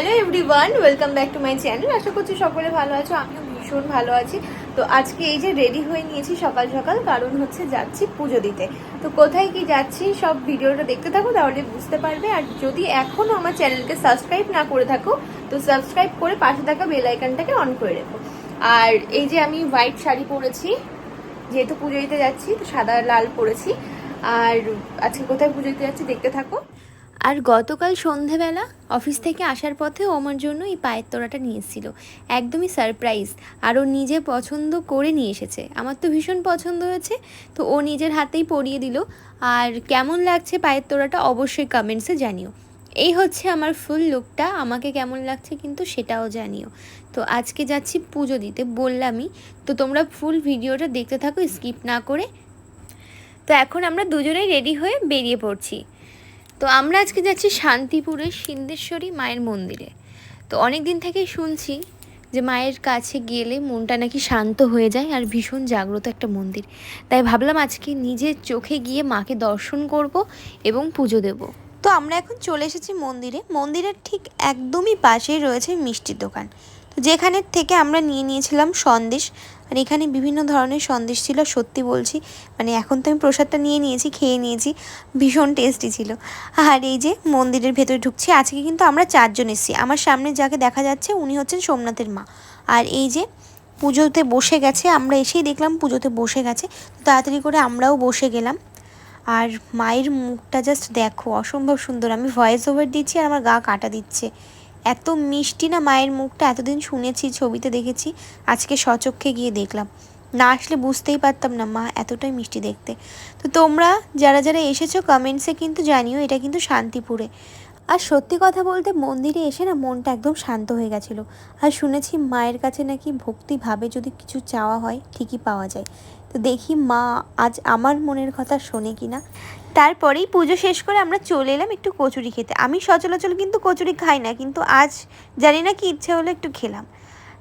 Hello everyone welcome back to my channel আশা করছি সকলে ভালো আছো, আমিও ভীষণ ভালো আছি। তো আজকে এই যে রেডি হয়ে নিয়েছি সকাল সকাল, কারণ হচ্ছে যাচ্ছি পুজো দিতে। তো কোথায় কি যাচ্ছি সব ভিডিওটা দেখতে থাকো, তাহলে বুঝতে পারবে। আর যদি এখনও আমার চ্যানেলকে সাবস্ক্রাইব না করে থাকো, তো সাবস্ক্রাইব করে পাশে থাকা বেল আইকনটাকে অন করে রেখো। আর এই যে আমি হোয়াইট শাড়ি পরেছি, যেহেতু পুজো দিতে যাচ্ছি, তো সাদা লাল পরেছি। আর আজকে কোথায় পুজো দিতে যাচ্ছি দেখতে থাকো। আর গতকাল সন্ধেবেলা অফিস থেকে আসার পথে ও আমার জন্য এই পায়ের তোড়াটা নিয়ে এসেছিল একদমই সারপ্রাইজ। আর ও নিজে পছন্দ করে নিয়ে এসেছে। আমার তো ভীষণ পছন্দ হয়েছে। তো ও নিজের হাতেই পরিয়ে দিল। আর কেমন লাগছে পায়ের তোড়াটা অবশ্যই কমেন্টসে জানিও। এই হচ্ছে আমার ফুল লুকটা আমাকে কেমন লাগছে কিন্তু সেটাও জানিও। তো আজকে যাচ্ছি পুজো দিতে বললামই। তো তোমরা ফুল ভিডিওটা দেখতে থাকো স্কিপ না করে। তো এখন আমরা দুজনেই রেডি হয়ে বেরিয়ে পড়ছি। তো আমরা আজকে যাচ্ছি শান্তিপুরে সিদ্ধেশ্বরী মায়ের মন্দিরে। তো অনেক দিন থেকেই শুনছি যে মায়ের কাছে গেলে মনটা নাকি শান্ত হয়ে যায় আর ভীষণ জাগ্রত একটা মন্দির। তাই ভাবলাম আজকে নিজের চোখে গিয়ে মাকে দর্শন করব এবং পুজো দেব। তো আমরা এখন চলে এসেছি মন্দিরে। মন্দিরের ঠিক একদমই পাশেই রয়েছে মিষ্টির দোকান। যেখানের থেকে আমরা নিয়ে নিয়েছিলাম সন্দেশ। আর এখানে বিভিন্ন ধরনের সন্দেশ ছিল, সত্যি বলছি। মানে এখন তো আমি প্রসাদটা নিয়ে নিয়েছি, খেয়ে নিয়েছি। ভীষণ টেস্টি ছিল। আর এই যে মন্দিরের ভেতরে ঢুকছি, আজকে কিন্তু আমরা চারজন এসেছি। আমার সামনে যাকে দেখা যাচ্ছে, উনি হচ্ছেন সোমনাথের মা। আর এই যে পুজোতে বসে গেছে, আমরা এসেই দেখলাম পুজোতে বসে গেছে। তো তাড়াতাড়ি করে আমরাও বসে গেলাম। আর মায়ের মুখটা জাস্ট দেখো, অসম্ভব সুন্দর। আমি ভয়েস ওভার দিচ্ছি আর আমার গা কাটা দিচ্ছে। এত মিষ্টি না মায়ের মুখটা, এতদিন শুনেছি, ছবিতে দেখেছি, আজকে সচক্ষে গিয়ে দেখলাম। না আসলে বুঝতেই পারতাম না, মা এতটাই মিষ্টি দেখতে। তো তোমরা যারা যারা এসেছ কমেন্টসে কিন্তু জানিও, এটা কিন্তু শান্তিপুরে। আর সত্যি কথা বলতে মন্দিরে এসে না মনটা একদম শান্ত হয়ে গেছিল। আর শুনেছি মায়ের কাছে নাকি ভক্তিভাবে যদি কিছু চাওয়া হয়, ঠিকই পাওয়া যায়। তো দেখি মা আজ আমার মনের কথা শোনে কি না। তারপরেই পুজো শেষ করে আমরা চলে এলাম একটু কচুরি খেতে। আমি সচলাচল কিন্তু কচুরি খাই না, কিন্তু আজ জানি না কি ইচ্ছে হলো একটু খেলাম।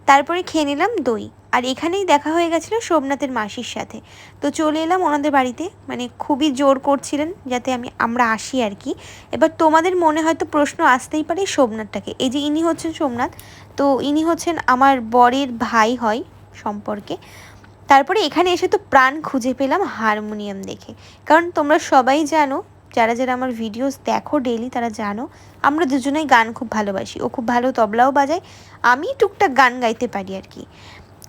তারপরে খেয়ে নিলাম দই। আর এখানেই দেখা হয়ে গেছিল সোমনাথের মাসির সাথে। তো চলে এলাম ওনাদের বাড়িতে। মানে খুবই জোর করছিলেন যাতে আমি, আমরা আসি আর কি। এবার তোমাদের মনে হয়তো প্রশ্ন আসতেই পারে সোমনাথটাকে। এই যে ইনি হচ্ছেন সোমনাথ, তো ইনি হচ্ছেন আমার বরের ভাই হয় সম্পর্কে। তারপরে এখানে এসে তো প্রাণ খুঁজে পেলাম হারমোনিয়াম দেখে। কারণ তোমরা সবাই জানো যারা যারা আমার ভিডিওস দেখো ডেইলি তারা জানো, আমরা দুজনেই গান খুব ভালোবাসি। ও খুব ভালো তবলাও বাজায়, আমি টুকটাক গান গাইতে পারি আর কি।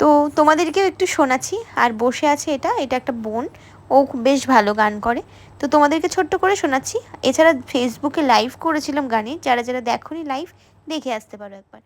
তো তোমাদেরকেও একটু শোনাচ্ছি, আর বসে আছে এটা এটা একটা বোন, ও বেশ ভালো গান করে। তো তোমাদেরকে ছোট্ট করে শোনাচ্ছি, এছাড়া ফেসবুকে লাইভ করেছিলাম গানে, যারা যারা দেখোনি লাইভ দেখে আসতে পারো একবার।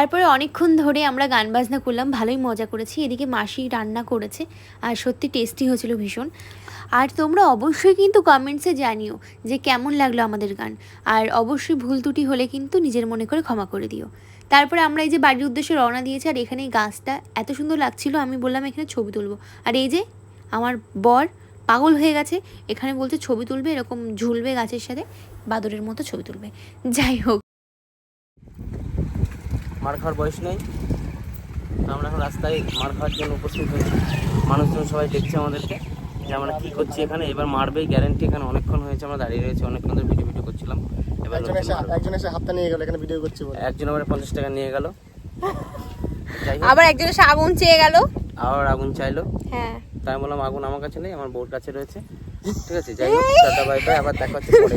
তারপরে অনেকক্ষণ ধরে আমরা গান বাজনা করলাম, ভালোই মজা করেছি। এদিকে মাসি রান্না করেছে, আর সত্যি টেস্টি হয়েছিল ভীষণ। আর তোমরা অবশ্যই কিন্তু কমেন্টসে জানিও যে কেমন লাগল আমাদের গান। আর অবশ্যই ভুল ত্রুটি হলে কিন্তু নিজের মনে করে ক্ষমা করে দিও। তারপরে আমরা এই যে বাড়ির উদ্দেশ্যে রওনা দিয়েছি, আর এখানে এই গাছটা এত সুন্দর লাগছিল, আমি বললাম এখানে ছবি তুলবো। আর এই যে আমার বর পাগল হয়ে গেছে, এখানে বলছে ছবি তুলবে, এরকম ঝুলবে গাছের সাথে, বাদরের মতো ছবি তুলবে। যাই হোক। মার খাওয়ার বয়স নেই। তো আমরা এখন রাস্তায় মার খাওয়ার জন্য উপস্থিত হয়েছি। মানুষজন সবাই দেখছে আমাদেরকে যে আমরা কী করছি এখানে। এবার মারবেই গ্যারেন্টি এখানে অনেকক্ষণ হয়েছে আমরা দাঁড়িয়ে রয়েছি অনেকক্ষণ ধরে ভিডিও ভিডিও করছিলাম। এবার একজন এসে মারবে। একজন এসে হাতটা নিয়ে গেল এখানে ভিডিও করছি একজন আবার পঞ্চাশ টাকা নিয়ে গেল। আবার একজন এসে আগুন চেয়ে গেল। আবার আগুন চাইলো। হ্যাঁ। তাই বললাম আগুন আমার কাছে নেই আমার বউর কাছে রয়েছে। ঠিক আছে যাই হোক টাটা বাই বাই আবার দেখা হচ্ছে পরে।